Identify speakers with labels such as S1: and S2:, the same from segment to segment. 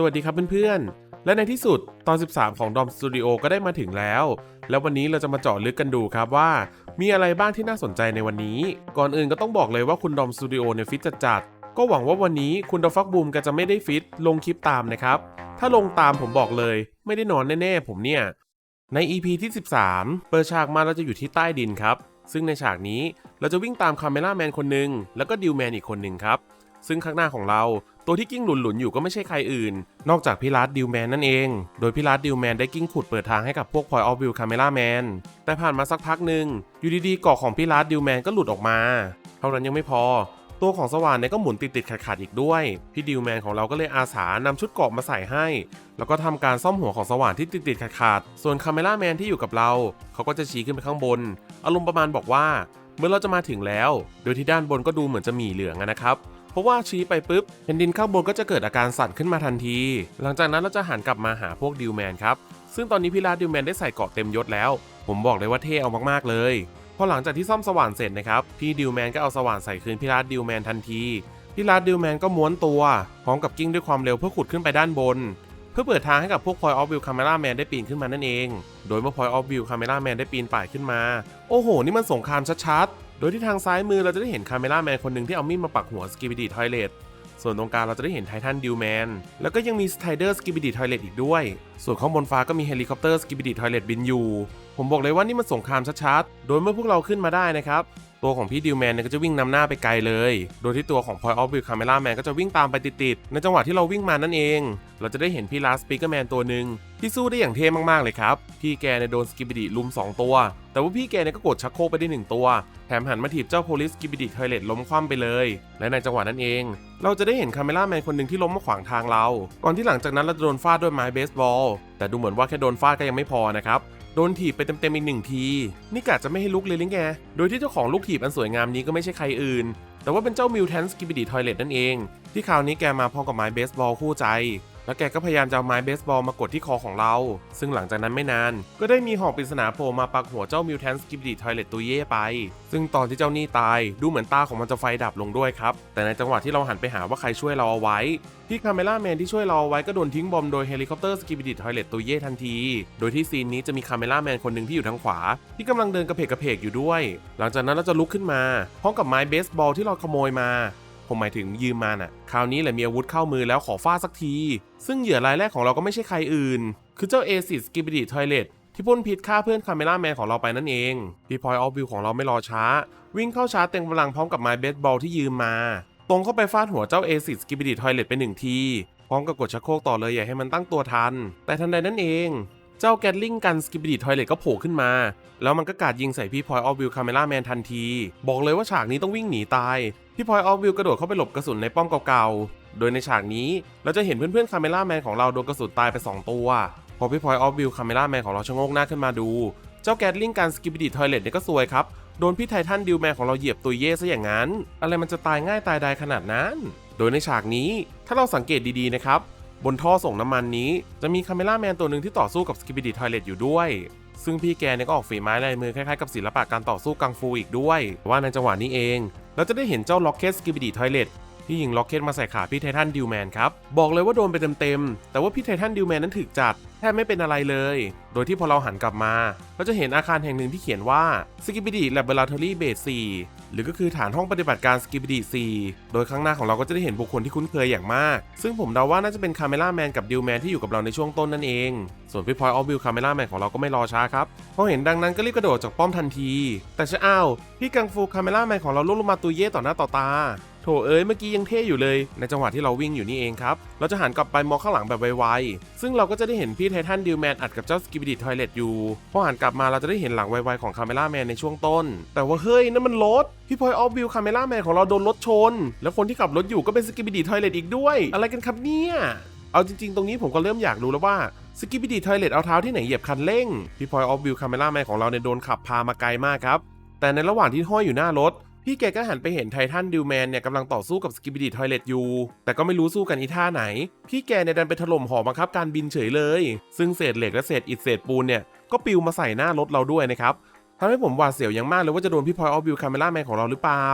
S1: สวัสดีครับเพื่อนๆ และในที่สุดตอน 13 ของดอมสตูดิโอก็ได้มาถึงแล้ว แล้ววันนี้เราจะมาเจาะลึกกันดูครับว่า มีอะไรบ้างที่น่าสนใจในวันนี้ ก่อนอื่นก็ต้องบอกเลยว่าคุณดอมสตูดิโอเนี่ยฟิตจัดๆก็หวังว่าวันนี้คุณดอฟักบูมก็จะไม่ได้ฟิตลงคลิปตามนะครับ ถ้าลงตามผมบอกเลย ไม่ได้นอนแน่ๆ ผมเนี่ย ใน EP ที่ 13 เปิดฉากมาเราจะอยู่ที่ใต้ดินครับ ซึ่งในฉากนี้เราจะวิ่งตามคาเมล่าแมนคนหนึ่งแล้วก็ดิวแมนอีกคนหนึ่งครับ ซึ่งข้างหน้าของเราตัวที่กิ้งหลุนๆอยู่ก็ไม่ใช่ใครอื่น นอกจากพิรัตดิวแมนนั่นเอง โดยพิรัตดิวแมนได้กิ้งขุดเปิดทางให้กับพวกพอยออฟวิวคาเมล่าแมนแต่ผ่านมาสักพักหนึ่งอยู่ดีๆเกาะของพิรัตดิวแมนก็หลุดออกมา เท่านั้นยังไม่พอ ตัวของสว่านเนี่ยก็หมุนติดๆขัดๆอีกด้วย พี่ดิวแมนของเราก็เลยอาสานำชุดเกาะมาใส่ให้ แล้วก็ทำการซ่อมหัวของสว่านที่ติดๆขาดๆส่วนคาเมล่าแมนที่อยู่กับเรา เขาก็จะชี้ขึ้นไปข้างบน อารมณ์ประมาณบอกว่า เมื่อเราจะมาถึงแล้ว โดยที่ด้านบนก็ดูเหมือนจะมีเหลืองนะครับ เพราะว่าชี้ไปปุ๊บแผ่นดินข้างบนก็จะเกิดอาการสั่นขึ้นมาทันที หลังจากนั้นเราจะหันกลับมาหาพวกดิวแมนครับ ซึ่งตอนนี้พี่ลาดิวแมนได้ใส่เกาะเต็มยศแล้ว ผมบอกเลยว่าเท่เอามากๆเลยพอหลังจากที่ซ่อมสว่านเสร็จนะครับ พี่ดิวแมนก็เอาสว่านใส่คืนพี่ลาดิวแมนทันทีพี่ลาดิวแมนก็ม้วนตัวพร้อมกับกิ้งด้วยความเร็วเพื่อขุดขึ้นไปด้านบน เพื่อเปิดทางให้กับพวก Point of View Camera Man ได้ปีนขึ้นมานั่นเอง โดยเมื่อ Point of View Camera Man ได้ปีนป่ายขึ้นมา โอ้โห นี่มันสงครามชัดๆ โดยที่ทางซ้ายมือเราจะได้เห็นคาเมล่าแมนคนหนึ่งที่เอามีดมาปักหัวสกิบิดีทอยเลตส่วนตรงกลางเราจะได้เห็นไททันดิวแมน แล้วก็ยังมีสไตเดอร์สกิบิดีทอยเลตอีกด้วย ส่วนข้างบนฟ้าก็มีเฮลิคอปเตอร์สกิบิดีทอยเลตบินอยู่ ผมบอกเลยว่านี่มันสงครามชัดๆ โดยเมื่อพวกเราขึ้นมาได้นะครับ ตัวของพี่ดิวแมนเนี่ยก็จะวิ่งนำหน้าไปไกลเลย โดยที่ตัวของ Point of View Camera Man ก็จะวิ่งตามไปติดๆในจังหวะที่เราวิ่งมานั่นเอง เราจะได้เห็นพี่ลาสปีกเกอร์แมนตัวหนึ่งที่สู้ได้อย่างเท่มากๆเลยครับ พี่แกเนี่ยโดนสกิบิดิลุม 2 ตัว แต่ว่าพี่แกเนี่ยก็กดชักโครกไปได้ 1 ตัว แถมหันมาถีบเจ้าโพลิสกิบิดิทเลตล้มคว่ำไปเลย และในจังหวะนั้นเอง เราจะได้เห็นคาเมล่าแมนคนหนึ่งที่ล้มมาขวางทางเรา ก่อนที่หลังจากนั้นเราจะโดนฟาดด้วยไม้เบสบอล แต่ดูเหมือนว่าแค่โดนฟาดก็ยังไม่พอนะครับ โดนถีบไปเต็มๆอีกหนึ่งที นี่กะจะไม่ให้ลุกเลยหรือไง โดยที่เจ้าของลูกถีบอันสวยงามนี้ก็ไม่ใช่ใครอื่น แต่ว่าเป็นเจ้ามิวแทนสกิบิดีทอยเลตนั่นเอง ที่คราวนี้แกมาพร้อมกับไม้เบสบอลคู่ใจ แล้วแกก็พยายามจะเอาไม้เบสบอลมากดที่คอของเรา ซึ่งหลังจากนั้นไม่นาน ก็ได้มีหอกปริศนาโผล่มาปักหัวเจ้ามิวแทนสกิบดิทอยเลตตัวเย่ไป ซึ่งตอนที่เจ้านี่ตายดูเหมือนตาของมันจะไฟดับลงด้วยครับ แต่ในจังหวะที่เราหันไปหาว่าใครช่วยเราเอาไว้ พี่คาเมล่าแมนที่ช่วยเราเอาไว้ก็โดนทิ้งบอมโดยเฮลิคอปเตอร์สกิบดิทอยเลตตัวเย่ทันที โดยที่ซีนนี้จะมีคาเมล่าแมนคนหนึ่งที่อยู่ทางขวา ที่กำลังเดินกระเพกกระเพกอยู่ด้วย หลังจากนั้นเราจะลุกขึ้นมาพร้อมกับไม้เบสบอลที่เราขโมยมา ผมหมายถึงยืมมาน่ะ คราวนี้แหละมีอาวุธเข้ามือแล้วขอฟาดสักที ซึ่งเหยื่อรายแรกของเราก็ไม่ใช่ใครอื่น คือเจ้าเอซิสกิบิดิทอยเลตที่พ่นพิษฆ่าเพื่อนคาเมล่าแมนของเราไปนั่นเองพี่พอยออฟวิวของเราไม่รอช้า วิ่งเข้าชาร์จเต็มกำลังพร้อมกับไม้เบสบอลที่ยืมมา ตรงเข้าไปฟาดหัวเจ้าเอซิสกิบิดิทอยเลตไปหนึ่งทีพร้อมกับกดชักโครกต่อเลยอย่าให้มันตั้งตัวทัน แต่ทันใดนั่นเอง เจ้าแกลลิงกันสกิบิดิทอยเลตก็โผล่ขึ้นมา แล้วมันก็กาดยิงใส่พี่พอยออฟวิวคาเมล่าแมนทันที บอกเลยว่าฉากนี้ต้องวิ่งหนีตาย พี่พลอยออฟวิวกระโดดเข้าไปหลบกระสุนในป้อมเก่าๆ โดยในฉากนี้เราจะเห็นเพื่อนๆคาเมล่าแมนของเราโดนกระสุนตายไป 2 ตัว พอพี่พลอยออฟวิวคาเมล่าแมนของเราชะโงกหน้าขึ้นมาดู เจ้าแกลลิงกันสกิบิดิทอยเลตเนี่ยก็ซวยครับ โดนพี่ไททันดิวแมนของเราเหยียบตุยเย่ซะอย่างนั้น อะไรมันจะตายง่ายตายใดขนาดนั้น โดยในฉากนี้ถ้าเราสังเกตดีๆนะครับบนท่อส่งน้ำมันนี้จะมีคาเมล่าแมนตัวหนึ่งที่ต่อสู้กับสกิบิดิทอยเลตอยู่ด้วย ซึ่งพี่แกเนี่ยก็ออกฝีไม้ลายมือคล้ายๆกับศิลปะการต่อสู้กังฟูอีกด้วย ว่าในจังหวะนี้เอง เราจะได้เห็นเจ้าล็อกเก็ตสกิบิดีทอยเลต ที่ยิงล็อกเก็ตมาใส่ขาพี่ไททันดิวแมนครับ บอกเลยว่าโดนไปเต็มๆ แต่ว่าพี่ไททันดิวแมนนั้นถึกจัดแทบไม่เป็นอะไรเลย โดยที่พอเราหันกลับมาเราจะเห็นอาคารแห่งหนึ่งที่เขียนว่า Skibidi Laboratory Base 4หรือก็คือฐานห้องปฏิบัติการ Skibidi 4โดยข้างหน้าของเราก็จะได้เห็นบุคคลที่คุ้นเคยอย่างมาก ซึ่งผมเดาว่าน่าจะเป็นคาเมล่าแมนกับดิวแมนที่อยู่กับเราในช่วงต้นนั่นเอง ส่วนพี่พอยออฟวิวคาเมล่าแมนของเราก็ไม่รอช้าครับพอเห็นดังนั้นก็รีบกระโดดจากป้อมทันที แต่ชะอ้าวพี่กังฟูคาเมล่าแมนของเราลุกลงมาตุยเย่ต่อหน้าต่อตา ถเอ้ยเมื่อกี้ยังเท่อยู่เลย ในจังหวะที่เราวิ่งอยู่นี่เองครับ เราจะหันกลับไปมองข้างหลังแบบไวๆ ซึ่งเราก็จะได้เห็นพี่ไททันดิวแมนอัดกับเจ้าสกิบิดิทอยเลตอยู่ พอหันกลับมาเราจะได้เห็นหลังไวๆของคาเมล่าแมนในช่วงต้น แต่ว่าเฮ้ยนั่นมันรถ พี่พอยออฟวิวคาเมล่าแมนของเราโดนรถชน แล้วคนที่ขับรถอยู่ก็เป็นสกิบิดิทอยเลตอีกด้วย อะไรกันครับเนี่ย เอาจริง ๆ ตรงนี้ผมก็เริ่มอยากรู้แล้วว่าสกิบิดิทอยเลตเอาเท้าที่ไหนเหยียบคันเร่ง พี่พอยออฟวิวคาเมล่าแมนของเราเนี่ยโดนขับพามาไกลมากครับ แต่ในระหว่างที่ห้อยอยู่หน้ารถ พี่แกก็หันไปเห็นไททันดิวแมนเนี่ยกำลังต่อสู้กับสกิบิดิทอยเลตอยู่ แต่ก็ไม่รู้สู้กันอีท่าไหน พี่แกเนี่ยดันไปถล่มหอบังคับการบินเฉยเลย ซึ่งเศษเหล็กและเศษอิฐเศษปูนเนี่ยก็ปิวมาใส่หน้ารถเราด้วยนะครับทำให้ผมหวาดเสียวอย่างมากเลยว่าจะโดนพี่พอยออฟวิวคาเมล่าแมนของเราหรือเปล่า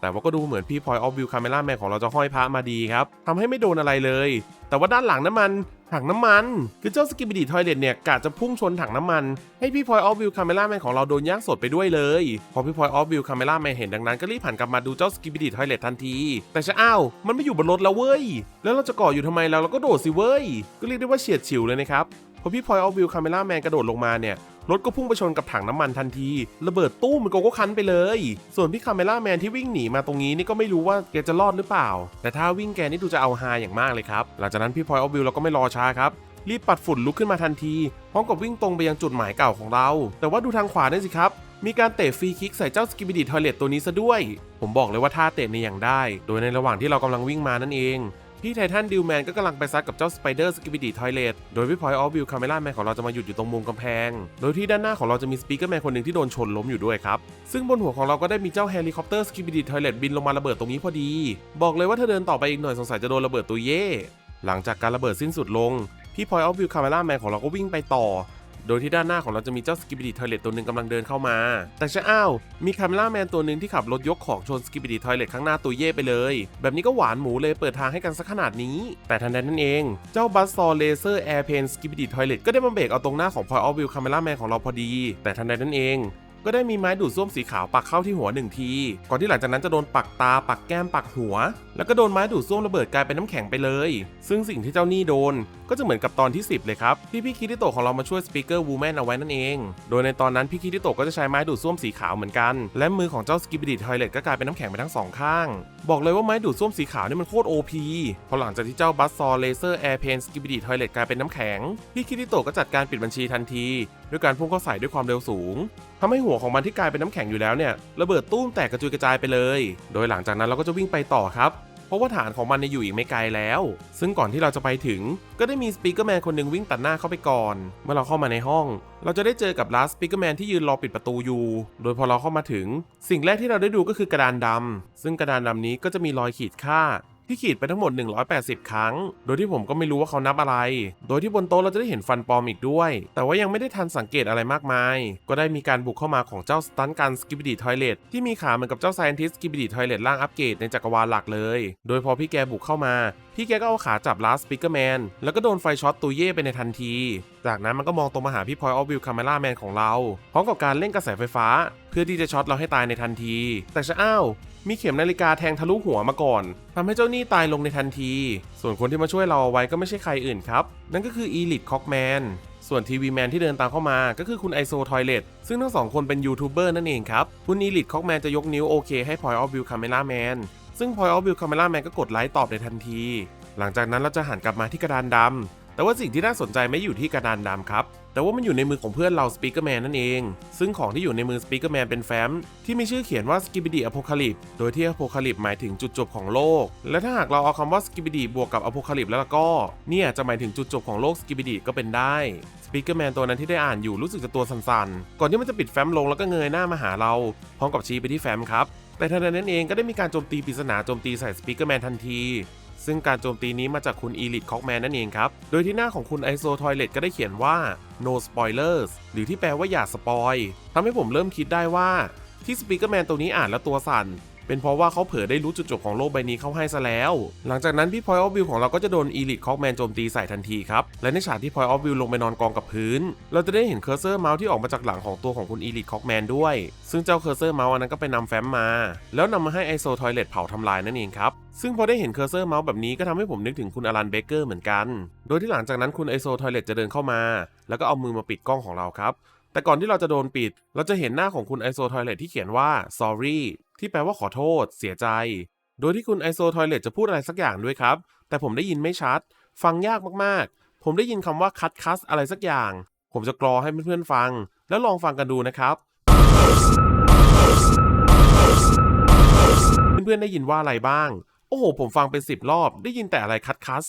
S1: แต่ว่าก็ดูเหมือนพี่พอยออฟวิวคาเมล่าแมนของเราจะห้อยพระมาดีครับทำให้ไม่โดนอะไรเลย แต่ว่าด้านหลังน้ำมันถังน้ำมัน คือเจ้าสกิบิดีทอยเลตเนี่ยกะจะพุ่งชนถังน้ำมัน ให้พี่พลอยออฟวิวคาเมล่าแมนของเราโดนย่างสดไปด้วยเลย พอพี่พลอยออฟวิวคาเมล่าแมนเห็นดังนั้นก็รีบหันกลับมาดูเจ้าสกิบิดีทอยเลตทันที แต่ชะอ้าว มันไม่อยู่บนรถแล้วเว้ย แล้วเราจะเกาะอยู่ทำไมเราเราก็โดดสิเว้ย ก็เรียกได้ว่าเฉียดฉิวเลยนะครับ พอพี่พลอยออฟวิวคาเมล่าแมนกระโดดลงมาเนี่ย รถก็พุ่งไปชนกับถังน้ำมันทันที ระเบิดตู้มันโกโก้คันไปเลย ส่วนพี่คาเมล่าแมนที่วิ่งหนีมาตรงนี้นี่ก็ไม่รู้ว่าแกจะรอดหรือเปล่า แต่ถ้าวิ่งแกนี่ดูจะเอาฮาอย่างมากเลยครับ หลังจากนั้นพี่พลอยออฟวิวเราก็ไม่รอช้าครับรีบปัดฝุ่นลุกขึ้นมาทันที พร้อมกับวิ่งตรงไปยังจุดหมายเก่าของเรา แต่ว่าดูทางขวานี่สิครับ มีการเตะฟรีคิกใส่เจ้าสกิบิดีทอยเลตตัวนี้ซะด้วย ผมบอกเลยว่าท่าเตะในอย่างได้ โดยในระหว่างที่เรากำลังวิ่งมานั่นเอง พี่ไททันดิวแมนก็กำลังไปซัดกับเจ้าสไปเดอร์สกิบิดีทอยเลตโดยพี่พอยออฟวิวคาเมล่าแมนของเราจะมาหยุดอยู่ตรงมุมกำแพง โดยที่ด้านหน้าของเราจะมีสปีกเกอร์แมนคนหนึ่งที่โดนชนล้มอยู่ด้วยครับ ซึ่งบนหัวของเราก็ได้มีเจ้าเฮลิคอปเตอร์สกิบิดีทอยเลตบินลงมาระเบิดตรงนี้พอดี บอกเลยว่าถ้าเดินต่อไปอีกหน่อยสงสัยจะโดนระเบิดตัวเย่หลังจากการระเบิดสิ้นสุดลงพี่พอยออฟวิวคาเมล่าแมนของเราก็วิ่งไปต่อ โดยที่ด้านหน้าของเราจะมีเจ้าสกิบิดีทอยเลตตัวหนึ่งกำลังเดินเข้ามา แต่ชะอ้าว มีคาเมล่าแมนตัวหนึ่งที่ขับรถยกของชนสกิบิดีทอยเลตข้างหน้าตัวเย่ไปเลย แบบนี้ก็หวานหมูเลยเปิดทางให้กันสักขนาดนี้ แต่ทันใดนั้นเอง เจ้าบัสซอเลเซอร์แอร์เพนสกิบิดีทอยเลตก็ได้มาเบรกเอาตรงหน้าของพอยออฟวิวคาเมล่าแมนของเราพอดี แต่ทันใดนั้นเอง ก็ได้มีไม้ดูดซ่วมสีขาวปักเข้าที่หัวหนึ่งที ก่อนที่หลังจากนั้นจะโดนปักตาปักแก้มปักหัว แล้วก็โดนไม้ดูดซ่วมระเบิดกลายเป็นน้ำแข็งไปเลย ซึ่งสิ่งที่เจ้านี่โดนก็จะเหมือนกับตอนที่ 10 เลยครับ ที่พี่คิริโตะของเรามาช่วยสปีกเกอร์วูแมนเอาไว้นั่นเอง โดยในตอนนั้นพี่คิริโตะก็จะใช้ไม้ดูดซ่วมสีขาวเหมือนกัน และมือของเจ้าสกิบิดิทอยเลตก็กลายเป็นน้ำแข็งไปทั้งสองข้าง บอกเลยว่าไม้ดูดซ่วมสีขาวนี่มันโคตรโอพีพอหลังจากที่เจ้าบัสซอเลเซอร์แอร์เพนสกิบิดิทอยเลตกลายเป็นน้ำแข็ง พี่คิริโตะก็จัดการปิดบัญชีทันที ด้วยการพุ่งเข้าใส่ด้วยความเร็วสูงทำให้หัวของมันที่กลายเป็นน้ำแข็งอยู่แล้วเนี่ยระเบิดตุ้มแตกกระจุยกระจายไปเลย โดยหลังจากนั้นเราก็จะวิ่งไปต่อครับ เพราะว่าฐานของมันเนี่ยอยู่อีกไม่ไกลแล้ว ซึ่งก่อนที่เราจะไปถึง ก็ได้มีสปีกเกอร์แมนคนหนึ่งวิ่งตัดหน้าเข้าไปก่อน เมื่อเราเข้ามาในห้อง เราจะได้เจอกับลาสสปีกเกอร์แมนที่ยืนรอปิดประตูอยู่ โดยพอเราเข้ามาถึง สิ่งแรกที่เราได้ดูก็คือกระดานดำซึ่งกระดานดำนี้ก็จะมีรอยขีดค่า ที่ขีดไปทั้งหมด 180 ครั้ง โดยที่ผมก็ไม่รู้ว่าเขานับอะไร โดยที่บนโต๊ะเราจะได้เห็นฟันปลอมอีกด้วย แต่ว่ายังไม่ได้ทันสังเกตอะไรมากมาย ก็ได้มีการบุกเข้ามาของเจ้าสตันกันสกิบิดีทอยเลตที่มีขาเหมือนกับเจ้าไซ e นติสกิบิดีทอยเลตร่างอัปเกรดในจักรวาลหลักเลย โดยพอพี่แกบุกเข้ามา พี่แกก็เอาขาจับลาสสปีกเกอร์แมนแล้วก็โดนไฟช็อตตัวเย่ไปในทันที จากนั้นมันก็มองตรงมาหาพี่พอยออฟวิวคาเมล่าแมนของเราพร้อมกับการเล่นกระแสไฟฟ้า เพื่อที่จะช็อตเราให้ตายในทันที แต่ชะอ้าวมีเข็มนาฬิกาแทงทะลุหัวมาก่อนทำให้เจ้าหนี้ตายลงในทันที ส่วนคนที่มาช่วยเราเอาไว้ก็ไม่ใช่ใครอื่นครับ นั่นก็คืออีลิทคอกแมนส่วนทีวีแมนที่เดินตามเข้ามาก็คือคุณไอโซทอยเลตซึ่งทั้งสองคนเป็นยูทูบเบอร์นั่นเองครับ คุณอีลิทคอกแมนจะยกนิ้วโอเคให้พอยออฟวิวคาเมล่าแมนซึ่งพอยออฟวิวคาเมล่าแมนก็กดไลค์ตอบในทันที หลังจากนั้นเราจะหันกลับมาที่กระดานดำ แต่ว่าสิ่งที่น่าสนใจไม่อยู่ที่กระดานดำครับ แต่ว่ามันอยู่ในมือของเพื่อนเราสปีกเกอร์แมนนั่นเอง ซึ่งของที่อยู่ในมือสปีกเกอร์แมนเป็นแฟ้มที่มีชื่อเขียนว่า Skibidi Apocalypse โดยที่ Apocalypse หมายถึงจุดจบของโลก และถ้าหากเราเอาคำว่า Skibidi บวกกับ Apocalypse แล้วก็ เนี่ยจะหมายถึงจุดจบของโลก Skibidi ก็เป็นได้สปีกเกอร์แมนตัวนั้นที่ได้อ่านอยู่รู้สึกจะตัวสั่นๆ ก่อนที่มันจะปิดแฟ้มลงแล้วก็เงยหน้ามาหาเรา พร้อมกับชี้ไปที่แฟ้มครับแต่ทันใดนั้นเองก็ได้มีการโจมตีปริศนาโจมตีใส่สปีกเกอร์แมนทันที ซึ่งการโจมตีนี้มาจากคุณอีลิทคอกแมนนั่นเองครับ โดยที่หน้าของคุณไอโซทอยเลตก็ได้เขียนว่า no spoilers หรือที่แปลว่าอย่าสปอยทำให้ผมเริ่มคิดได้ว่าที่สปีกเกอร์แมนตัวนี้อ่านแล้วตัวสั่น เป็นเพราะว่าเขาเผลอได้รู้จุดจบของโลกใบนี้เข้าให้ซะแล้ว หลังจากนั้นพี่พอยออฟวิวของเราก็จะโดนอีลิทคอกแมนโจมตีใส่ทันทีครับ และในฉากที่พอยออฟวิวลงไปนอนกองกับพื้น เราจะได้เห็นเคอร์เซอร์เมาส์ที่ออกมาจากหลังของตัวของคุณอีลิทคอกแมนด้วย ซึ่งเจ้าเคอร์เซอร์เมาส์อันนั้นก็ไปนำแฟ้มมา แล้วนำมาให้ไอโซทอยเลตเผาทำลายนั่นเองครับซึ่งพอได้เห็นเคอร์เซอร์เมาส์แบบนี้ก็ทำให้ผมนึกถึงคุณอลันเบเกอร์เหมือนกัน โดยที่หลังจากนั้นคุณไอโซทอยเลตจะเดินเข้ามา แล้วก็เอามือมาปิดกล้องของเราครับ แต่ก่อนที่เราจะโดนปิด เราจะเห็นหน้าของคุณไอโซทอยเลตที่เขียนว่า sorry ที่แปลว่าขอโทษ เสียใจ โดยที่คุณไอโซทอยเลตจะพูดอะไรสักอย่างด้วยครับ แต่ผมได้ยินไม่ชัด ฟังยากมากๆ ผมได้ยินคำว่าคัดคัสอะไรสักอย่าง ผมจะกรอให้เพื่อนๆฟัง แล้วลองฟังกันดูนะครับ เพื่อนๆได้ยินว่าอะไรบ้าง โอ้โห ผมฟังเป็นสิบรอบ ได้ยินแต่อะไรคัดคัส